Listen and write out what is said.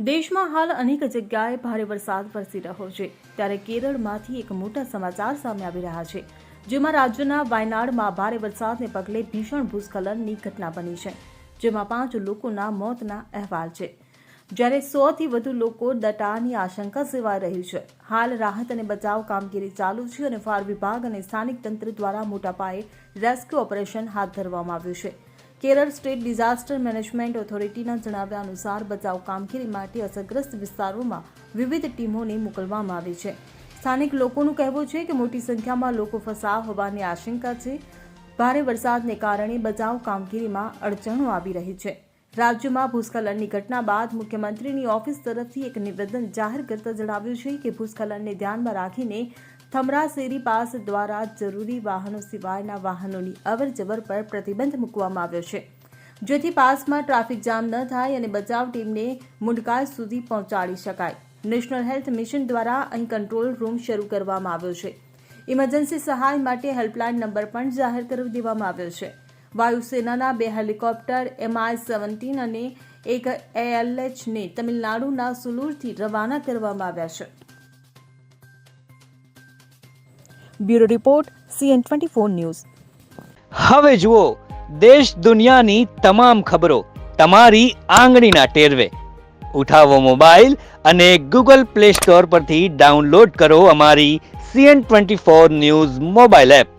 દેશમાં હાલ અનેક જગ્યાએ ભારે વરસાદ વરસી રહ્યો છે. ત્યારે કેરળમાંથી એક મોટા સમાચાર સામે આવી રહ્યા છે, જેમાં રાજ્યના વાયનાડમાં ભારે વરસાદને પગલે ભીષણ ભૂસ્ખલનની ઘટના બની છે, જેમાં પાંચ લોકોના મોતના અહેવાલ છે. જ્યારે સોથી વધુ લોકો દટાની આશંકા સેવાઈ રહી છે. હાલ રાહત અને બચાવ કામગીરી ચાલુ છે અને ફાયર વિભાગ અને સ્થાનિક તંત્ર દ્વારા મોટા પાયે રેસ્ક્યુ ઓપરેશન હાથ ધરવામાં આવ્યું છે. કેરળ સ્ટેટ ડિઝાસ્ટર મેનેજમેન્ટ ઓથોરિટીના જણાવ્યા અનુસાર બચાવ કામગીરી માટે અસરગ્રસ્ત વિસ્તારોમાં વિવિધ ટીમોને મોકલવામાં આવી છે. સ્થાનિક લોકોનું કહેવું છે કે મોટી સંખ્યામાં લોકો ફસાવ હોવાની આશંકા છે. ભારે વરસાદને કારણે બચાવ કામગીરીમાં અડચણો આવી રહી છે. રાજ્યમાં ભૂસ્ખલનની ઘટના બાદ મુખ્યમંત્રીની ઓફિસ તરફથી એક નિવેદન જાહેર કરતા જણાવ્યું છે કે ભૂસ્ખલનને ધ્યાનમાં રાખીને થમરાસેરી પાસ દ્વારા જરૂરી વાહનો સિવાયના વાહનોની અવરજવર પર પ્રતિબંધ મૂકવામાં આવ્યો છે. જેથી પાસમાં ટ્રાફિક જામ ન થાય અને બચાવ ટીમને મુંડકાય સુધી પહોંચાડી શકાય. નેશનલ હેલ્થ મિશન દ્વારા અહીં કંટ્રોલ રૂમ શરૂ કરવામાં આવ્યો છે. ઇમરજન્સી સહાય માટે હેલ્પલાઇન નંબર પણ જાહેર કરી દેવામાં આવ્યો છે. વાયુસેનાના બે હેલિકોપ્ટર એમઆઈ સેવન્ટીન અને એક એએલએચને તમિલનાડુના સુલુરથી રવાના કરવામાં આવ્યા છે. Bureau report, CN twenty four news. હવે જુઓ, દેશ દુનિયાની તમામ ખબરો તમારી આંગળીના ટેરવે. ઉઠાવો મોબાઈલ અને ગૂગલ પ્લે સ્ટોર પરથી ડાઉનલોડ કરો અમારી CN twenty four news mobile app.